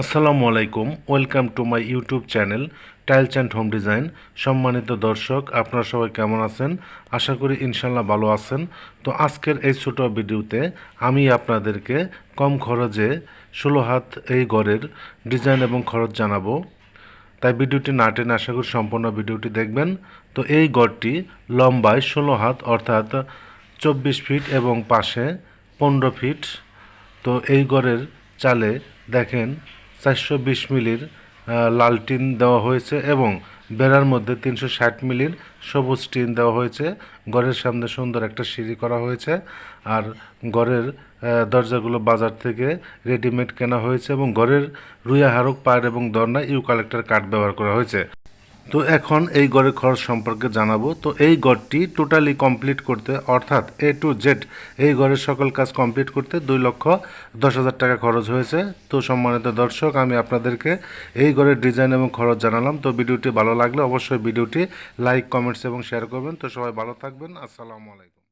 আসসালামু আলাইকুম, welcome to my YouTube channel tiles and home design. সম্মানিত দর্শক, আপনারা সবাই কেমন আছেন? আশা করি ইনশাল্লাহ ভালো আছেন। তো আজকের এই ছোট ভিডিওতে আমি আপনাদেরকে কম খরচে ষোলো হাত এই ঘরের ডিজাইন এবং খরচ জানাব। তাই ভিডিওটি না টেনে আশা করি সম্পূর্ণ ভিডিওটি দেখবেন। তো এই গড়টি লম্বায় ষোলো হাত, অর্থাৎ চব্বিশ ফিট এবং পাশে পনেরো ফিট। তো এই গড়ের চালে দেখেন চারশো বিশ মিলির লাল টিন দেওয়া হয়েছে এবং বেড়ার মধ্যে তিনশো ষাট মিলির সবুজ টিন দেওয়া হয়েছে। ঘরের সামনে সুন্দর একটা সিঁড়ি করা হয়েছে আর ঘরের দরজাগুলো বাজার থেকে রেডিমেড কেনা হয়েছে এবং ঘরের রুইয়া হারক পায়ের এবং দর্না ইউ কালেক্টর কাঠ ব্যবহার করা হয়েছে। তো এখন এই গড়ের খরচ সম্পর্কে জানাব। তো এই গড়টি টোটালি কমপ্লিট করতে, অর্থাৎ এ টু জেড এই গড়ের সকল কাজ কমপ্লিট করতে দুই লক্ষ দশ হাজার টাকা খরচ হয়েছে। তো সম্মানিত দর্শক, আমি আপনাদেরকে এই গড়ের ডিজাইন এবং খরচ জানালাম। তো ভিডিওটি ভালো লাগলে অবশ্যই ভিডিওটি লাইক কমেন্টস এবং শেয়ার করবেন। তো সবাই ভালো থাকবেন। আসসালামু আলাইকুম।